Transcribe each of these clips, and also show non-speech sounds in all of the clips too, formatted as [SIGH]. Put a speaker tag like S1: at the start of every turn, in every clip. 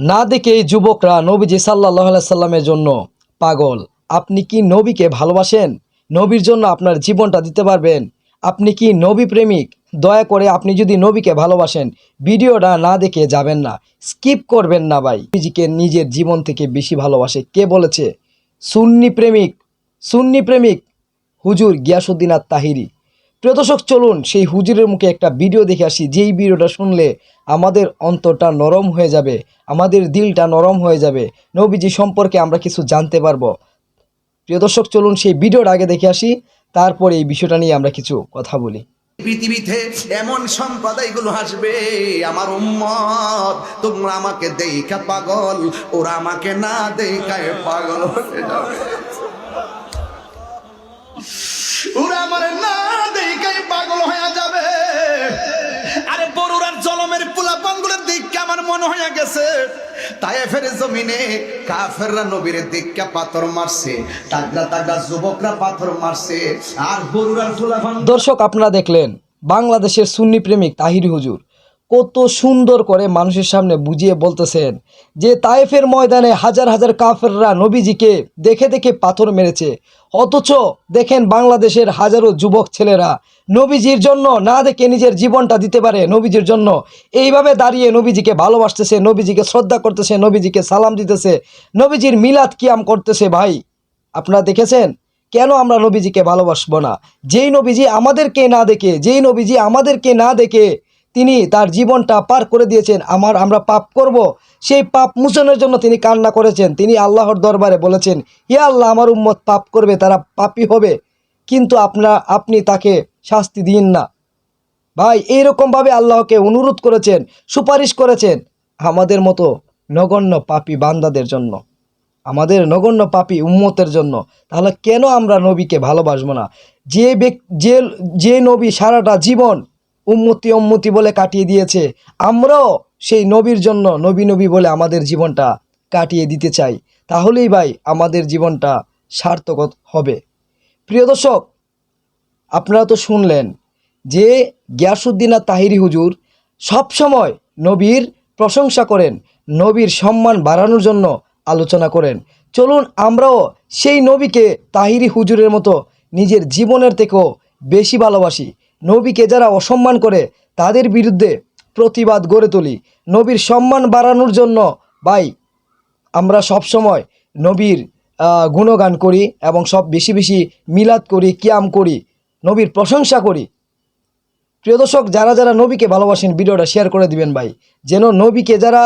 S1: না দেখে এই যুবকরা নবীজি সাল্লাহ সাল্লামের জন্য পাগল। আপনি কি নবীকে ভালোবাসেন? নবীর জন্য আপনার জীবনটা দিতে পারবেন। আপনি কি নবী প্রেমিক? দয়া করে আপনি যদি নবীকে ভালোবাসেন, ভিডিওটা না দেখে যাবেন না। স্কিপ করবেন না ভাই। নবীজিকে নিজের জীবন থেকে বেশি ভালোবাসে। কে বলেছে? সুন্নি প্রেমিক। সুন্নি প্রেমিক। হুজুর গিয়াসুদ্দিন আর তাহিরি প্রিয় দর্শক, চলুন সেই হুজুরের মুখে একটা ভিডিও দেখে আসি। যেই ভিডিওটা শুনলে আমাদের অন্তরটা নরম হয়ে যাবে, আমাদের দিলটা নরম হয়ে যাবে, নবীজি সম্পর্কে আমরা কিছু জানতে পারব। প্রিয় দর্শক, চলুন সেই ভিডিওটা আগে দেখে আসি, তারপরে এই বিষয়টা নিয়ে আমরা কিছু কথা বলি।
S2: পৃথিবীতে এমন সম্প্রদায়গুলো আসবে, আমার উম্মত, তোমরা আমাকে দেখা পাগল, ওরা আমাকে না দেখায় পাগল হয়ে [LAUGHS] যাবে আমার মনে হয়ে গেছে, তায়েফের জমিনে কাফেররা নবীর দিককে পাথর মারছে তাগড়া তাগড়া যুবকরা পাথর মারছে, আর গরুরা
S1: দর্শক, আপনারা দেখলেন, বাংলাদেশের সুন্নি প্রেমিক তাহির হুজুর। কত সুন্দর করে মানুষের সামনে বুঝিয়ে বলতেছেন যে তায়েফের ময়দানে হাজার হাজার কাফেররা নবীজিকে দেখে দেখে পাথর মেরেছে। অথচ দেখেন বাংলাদেশের হাজারো যুবক ছেলেরা নবীজির জন্য না দেখে নিজের জীবনটা দিতে পারে নবীজির জন্য। এইভাবে দাঁড়িয়ে নবীজিকে ভালোবাসতেছে, নবীজিকে শ্রদ্ধা করতেছে, নবীজিকে সালাম দিতেছে। নবীজির মিলাদ কিয়াম করতেছে ভাই, আপনারা দেখেছেন? কেন আমরা নবীজিকে ভালোবাসবো না? যেই নবীজি আমাদেরকে না দেখে, যেই নবীজি আমাদেরকে না দেখে তিনি তার জীবনটা পার করে দিয়েছেন। আমার, আমরা পাপ করব। সেই পাপ মোচনের জন্য তিনি কান্না করেছেন। তিনি আল্লাহর দরবারে বলেছেন, হে আল্লাহ, আমার উম্মত পাপ করবে, তারা পাপী হবে। কিন্তু আপনার, আপনি তাকে শাস্তি দিন না। ভাই, এইরকমভাবে আল্লাহকে অনুরোধ করেছেন, সুপারিশ করেছেন আমাদের মতো নগণ্য পাপী বান্দাদের জন্য। আমাদের নগণ্য পাপী উম্মতের জন্য। তাহলে কেন আমরা নবীকে ভালোবাসবো না? যে ব্যক্তি যে যে নবী সারাটা জীবন উম্মতি উম্মতি বলে কাটিয়ে দিয়েছে। আমরাও সেই নবীর জন্য নবী নবী বলে আমাদের জীবনটা কাটিয়ে দিতে চাই। তাহলেই ভাই আমাদের জীবনটা সার্থক হবে। প্রিয় দর্শক, আপনারা তো শুনলেন যে গিয়াসুদ্দিন আর তাহিরি হুজুর সবসময় নবীর প্রশংসা করেন, নবীর সম্মান বাড়ানোর জন্য আলোচনা করেন। চলুন আমরাও সেই নবীকে তাহিরি হুজুরের মতো নিজের জীবনের থেকেও বেশি ভালোবাসি। নবীকে যারা অসম্মান করে, তাদের বিরুদ্ধে প্রতিবাদ গড়ে তুলি। নবীর সম্মান বাড়ানোর জন্য ভাই, আমরা সব সময় নবীর গুণগান করি এবং সব বেশি বেশি মিলাদ করি, কিয়াম করি, নবীর প্রশংসা করি। প্রিয় দর্শক, যারা যারা নবীকে ভালোবাসেন, ভিডিওটা শেয়ার করে দিবেন ভাই। যেন নবীকে যারা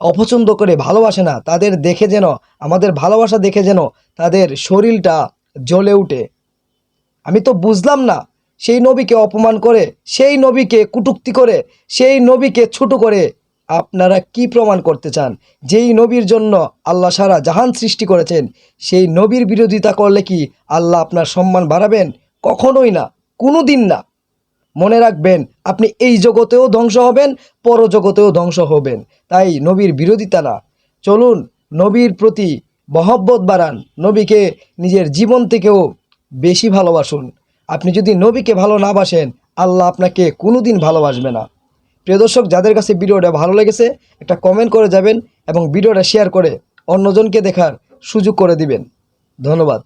S1: অপছন্দ করে ভালোবাসে না, তাদের দেখে যেন, আমাদের ভালোবাসা দেখে যেন তাদের শরীরটা জ্বলে উঠে। আমি তো বুঝলাম না সেই নবীকে অপমান করে, সেই নবীকে কুটুক্তি করে, সেই নবীকে ছোট করে, আপনারা কি প্রমাণ করতে চান? যেই নবীর জন্য আল্লাহ সারা জাহান সৃষ্টি করেছেন, সেই নবীর বিরোধিতা করলে কি আল্লাহ আপনার সম্মান বাড়াবেন? কখনোই না কোনো দিন না। মনে রাখবেন, আপনি এই জগতেও ধ্বংস হবেন, পরজগতেও ধ্বংস হবেন। তাই নবীর বিরোধিতা না। চলুন, নবীর প্রতি মহব্বত বাড়ান। নবীকে নিজের জীবন থেকেও বেশি ভালোবাসুন। আপনি যদি নবীকে ভালো না বাসেন, আল্লাহ আপনাকে কোনো দিন ভালোবাসবে না। প্রিয় দর্শক, যাদের কাছে ভিডিওটা ভালো লেগেছে, একটা কমেন্ট করে যাবেন এবং ভিডিওটা শেয়ার করে অন্যজনকে দেখার সুযোগ করে দিবেন। ধন্যবাদ।